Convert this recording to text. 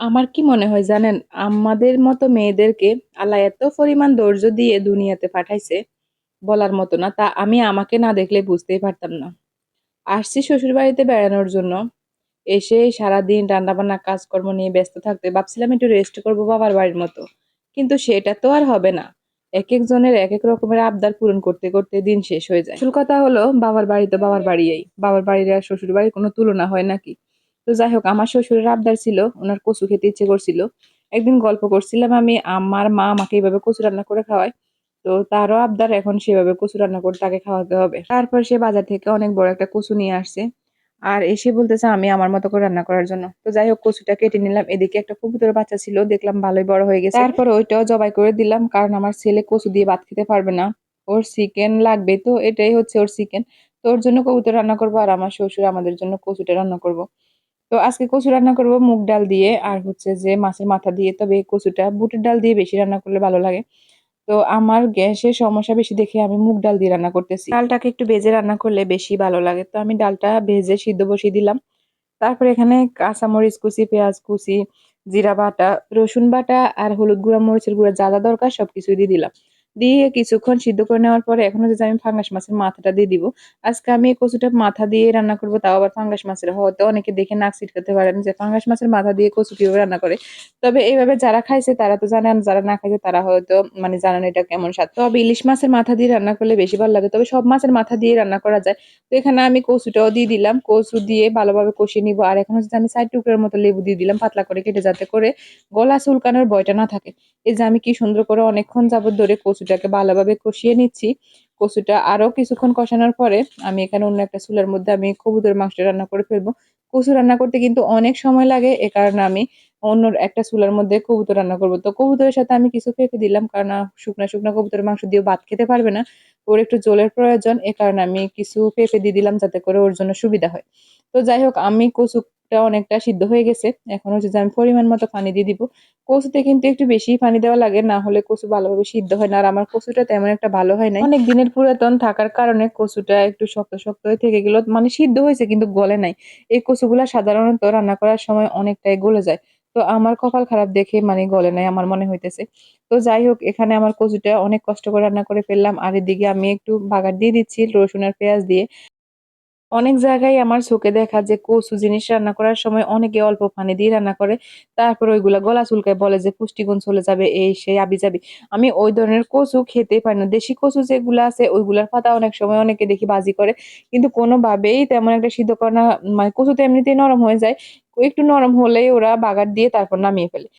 আমার কি মনে হয় জানেন? আমাদের মতো মেয়েদেরকে আল্লাহ এত পরিমাণ ধৈর্য দিয়ে দুনিয়াতে পাঠাইছে, বলার মতো না। তা আমি আমাকে না দেখলে বুঝতেই পারতাম না। আসছি শ্বশুরবাড়িতে বেড়ানোর জন্য। এসে সারাদিন রান্নাবান্না কাজকর্ম নিয়ে ব্যস্ত থাকতে ভাবছিলাম একটু রেস্ট করব বাবার বাড়ির মতো। কিন্তু সেটা তো আর হবে না। এক একজনের এক এক রকমের আবদার পূরণ করতে, করতে দিন শেষ হয়ে যায়। আসল কথা হলো বাবার বাড়ি তো বাবার বাড়িই। বাবার বাড়ির আর শ্বশুর বাড়ির কোনো তুলনা হয় নাকি? তো যাই হোক, আমার শ্বশুরের আবদার ছিল, ওনার কচু খেতে ইচ্ছে করছিল। একদিন গল্প করছিলাম আমি আমার মা আমাকে এইভাবে কচু রান্না করে খাওয়ায়। তো তারও আবদার, এখন সেভাবে কচু রান্না করে তাকে খাওয়াতে হবে। তারপর সে বাজার থেকে অনেক বড় একটা কচু নিয়ে আসছে। আর এসে বলতেছে আমি আমার মতো করে রান্না করার জন্য। তো যাই হোক, কচুটা কেটে নিলাম। এদিকে একটা কবুতর বাচ্চা ছিল, দেখলাম ভালোই বড় হয়ে গেছে। তারপর ওইটাও জবাই করে দিলাম, কারণ আমার ছেলে কচু দিয়ে ভাত খেতে পারবে না। ওর চিকেন লাগবে, তো এটাই হচ্ছে ওর চিকেন। তো ওর জন্য কবুতর রান্না করব, আর আমার শ্বশুর আমাদের জন্য কচুটা রান্না করব। তো আজকে কচু রান্না করব মুগ ডাল দিয়ে, আর হচ্ছে যে মাছের মাথা দিয়ে। তবে কচুটা বুটের ডাল দিয়ে বেশি রান্না করলে ভালো লাগে। তো আমার গ্যাসের সমস্যা বেশি দেখে আমি মুগ ডাল দিয়ে রান্না করতেছি। ডালটাকে একটু ভেজে রান্না করলে বেশি ভালো লাগে। তো আমি ডালটা ভেজে সিদ্ধ বসিয়ে দিলাম। তারপর এখানে কাঁচামরিচ কুচি, পেঁয়াজ কুচি, জিরা বাটা, রসুন বাটা, আর হলুদ গুঁড়া, মরিচের গুঁড়া যা যা দরকার সবকিছুই দিয়ে দিলাম। দিয়ে কিছুক্ষণ সিদ্ধ করে নেওয়ার পরে এখন হচ্ছে আমি ফাঙ্গাস মাছের মাথাটা দিয়ে দিব। আজকে আমি কচুটা মাথা দিয়ে রান্না করব, তাও আবার ফাঙ্গাস মাছের। হয়তো অনেকে দেখে নাক ছিটকাতে পারেন যে ফাঙ্গাস মাছের মাথা দিয়ে কচু কীভাবে রান্না করে। তবে এইভাবে যারা খাইছে তারা তো জানেন, যারা না খাইছে তারা হয়তো মানে জানেন এটা কেমন স্বাদ। তবে ইলিশ মাছের মাথা দিয়ে রান্না করলে বেশি ভালো লাগে। তবে সব মাছের মাথা দিয়ে রান্না করা যায়। তো এখানে আমি কচুটাও দিয়ে দিলাম। কচু দিয়ে ভালোভাবে কষিয়ে নিব। আর এখন হচ্ছে আমি সাইড টুকরার মতো লেবু দিয়ে দিলাম পাতলা করে কেটে, যাতে করে গলা চুলকানোর ভয়টা না থাকে। এই যে আমি কি সুন্দর করে অনেকক্ষণ যাবত ধরে কচুটাকে ভালোভাবে কষিয়ে নিচ্ছি। কচুটা আরও কিছুক্ষণ কষানোর পরে আমি এখানে অন্য একটা চুলার মধ্যে আমি কবুতর মাংসটা রান্না করে ফেলব। কচু রান্না করতে কিন্তু অনেক সময় লাগে, এ কারণে আমি অন্য একটা চুলার মধ্যে কবুতর রান্না করব। তো কবুতরের সাথে আমি কিছু পেঁপে দিলাম, কারণ শুকনা শুকনা কবুতরের মাংস দিয়ে ভাত খেতে পারবে না। ওর একটু জলের প্রয়োজন, এ কারণে আমি কিছু পেঁপে দিয়ে দিলাম যাতে করে ওর জন্য সুবিধা হয়। তো যাই হোক, আমি কচু অনেকটা সিদ্ধ হয়ে গেছে। এখন হচ্ছে যে আমি পরিমাণ মতো পানি দিয়ে দিব। কচুতে কিন্তু একটু বেশি পানি দেওয়া লাগে, না হলে কচু ভালোভাবে সিদ্ধ হয় না। আর আমার কচুটা তেমন একটা ভালো হয় না অনেক দিনের পুরাতন থাকার কারণে কচুটা একটু শক্ত শক্ত হয়ে থেকে গেল। মানে সিদ্ধ হয়েছে কিন্তু গলে নাই। এই কচুগুলা সাধারণত রান্না করার সময় অনেকটাই গলে যায়। তো আমার কপাল খারাপ দেখে মানে গলে নাই আমার মনে হইতেছে। তো যাই হোক, এখানে আমার কচুটা অনেক কষ্ট করে রান্না করে ফেললাম। আর এদিকে আমি একটু বাগার দিয়ে দিচ্ছি, রসুন আর পেঁয়াজ দিয়ে। অনেক জায়গায় আমার চোখে দেখা যে কচু জিনিস রান্না করার সময় অনেকে অল্প পানি দিয়ে রান্না করে। তারপর ওইগুলা গলা চুলকায় বলে যে, পুষ্টিগুণ চলে যাবে, এই সেই আবি যাবি। আমি ওই ধরনের কচু খেতে পারি না। দেশি কচু যেগুলো আছে, ওইগুলার পাতা অনেক সময় অনেকে দেখি বাজি করে। কিন্তু কোনোভাবেই তেমন একটা সিদ্ধ করা মানে কচু তো এমনিতেই নরম হয়ে যায়। একটু নরম হলেই ওরা বাগার দিয়ে তারপর নামিয়ে ফেলে।